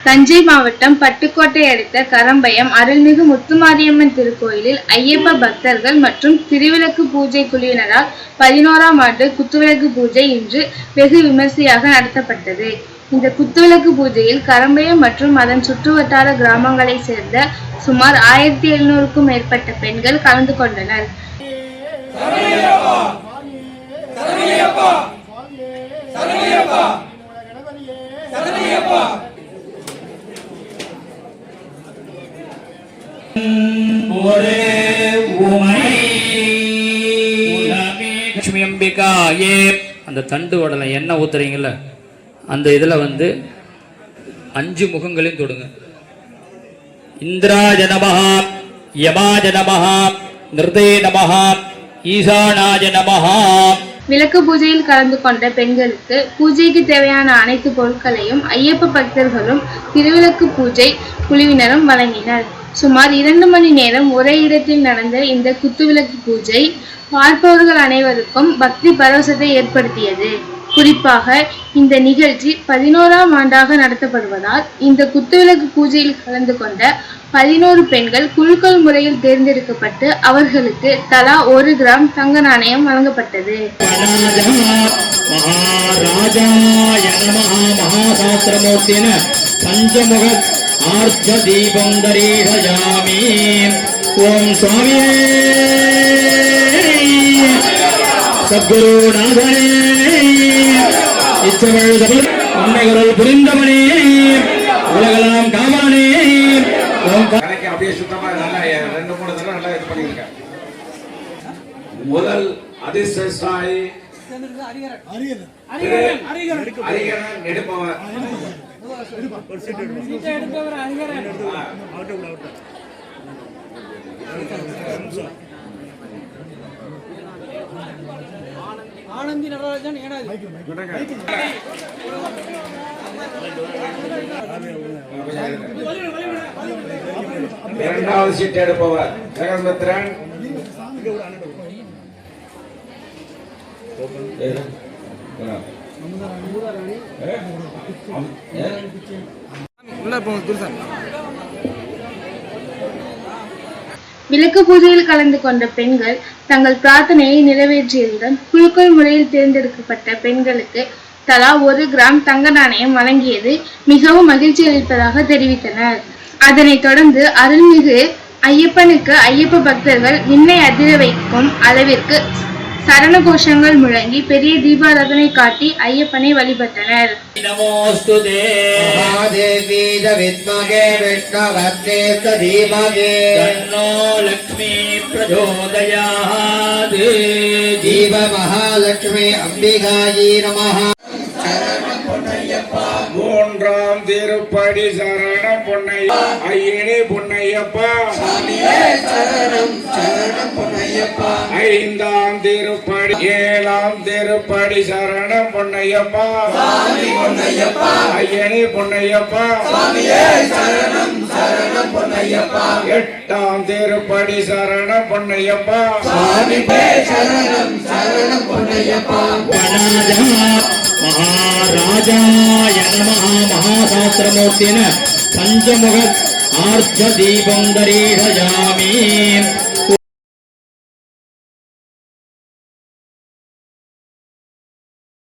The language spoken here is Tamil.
தஞ்சை மாவட்டம் பட்டுக்கோட்டை அடுத்த கரம்பயம் அருள்மிகு முத்துமாரியம்மன் திருக்கோயிலில் ஐயப்ப பக்தர்கள் மற்றும் திருவிளக்கு பூஜை குழுவினரால் பதினோராம் ஆண்டு குத்துவிளக்கு பூஜை இன்று வெகு விமர்சையாக நடத்தப்பட்டது. இந்த குத்துவிளக்கு பூஜையில் கரம்பயம் மற்றும் அதன் சுற்றுவட்டார கிராமங்களைச் சேர்ந்த சுமார் ஆயிரத்தி எழுநூறுக்கும் மேற்பட்ட பெண்கள் கலந்து கொண்டனர். லட்சுமி அம்பிகா ஏ அந்த தண்டு உடலை எண்ணெய் ஊத்துறீங்கல்ல? அந்த இதில் வந்து அஞ்சு முகங்களையும் தொடுங்க. இந்திராஜ நமஹா யமாஜ நமஹா நிருதே நமஹா ஈசானாஜ நமஹா. விளக்கு பூஜையில் கலந்து கொண்ட பெண்களுக்கு பூஜைக்கு தேவையான அனைத்து பொருட்களையும் ஐயப்ப பக்தர்களும் திருவிளக்கு பூஜை குழுவினரும் வழங்கினர். சுமார் இரண்டு மணி நேரம் ஒரே இடத்தில் நடந்த இந்த குத்துவிளக்கு பூஜை பார்ப்பவர்கள் அனைவருக்கும் பக்தி பரவசத்தை ஏற்படுத்தியது குறிப்பாக இந்த நிகழ்ச்சி பதினோராம் ஆண்டாக நடத்தப்படுவதால் இந்த குத்துவிளக்கு பூஜையில் கலந்து கொண்ட பதினோரு பெண்கள் குழுக்கள் முறையில் தேர்ந்தெடுக்கப்பட்டு அவர்களுக்கு தலா ஒரு கிராம் தங்க நாணயம் வழங்கப்பட்டது மகாசாஸ்திரமூர்த்தின பஞ்சமுக ஆர்த்த தீபம் தரீரயாமி ஓம் சுவாமியே சத்குருநாதனே இச்சவள் தபல் உண்மைகள் புரிந்தவனே. ஓம் கணக்கு அப்படியே சுத்தமா நல்லா ரெண்டு மூணு தடவை நல்லா இது பண்ணியிருக்கேன் முதல் அதிர்ஷ்டசாயி திரு ஹரிகரன் எடுப்பவர் ஆனந்தி நடராஜன் ஏனாதி இரண்டாவது சீட் எடுப்பவர் ஜெகன்மித்ரன் ஏறு. விளக்கு பூஜையில் கலந்து கொண்ட பெண்கள் தங்கள் பிரார்த்தனையை நிறைவேற்றியதுடன் குழுக்கள் முறையில் தேர்ந்தெடுக்கப்பட்ட பெண்களுக்கு தலா ஒரு கிராம் தங்க நாணயம் வழங்கியது மிகவும் மகிழ்ச்சி அளிப்பதாக தெரிவித்தனர். அதனைத் தொடர்ந்து அருள்மிகு ஐயப்பனுக்கு ஐயப்ப பக்தர்கள் விண்ணை அதிர வைக்கும் அளவிற்கு சரண கோஷங்கள் முழங்கி பெரிய தீபாராதனை காட்டி ஐயப்பனை வழிபட்டனர். ஜீவ மகாலட்சுமி அம்பிகாயி நமஹா. மூன்றாம் திருப்படி சரண பொன்னையா ஐயனே பொன்னையப்பா. ஐந்தாம் திருப்படி ஏழாம் திருப்படி சரணம் பொன்னையப்பா. ஐயனே பொன்னையப்பா. எட்டாம் திருப்படி சரணம் பொன்னையப்பா. மகாராஜாய நமः மகாசாஸ்திரமூர்த்தின பஞ்சமுக ఆర్ధదీపం దరీషయామి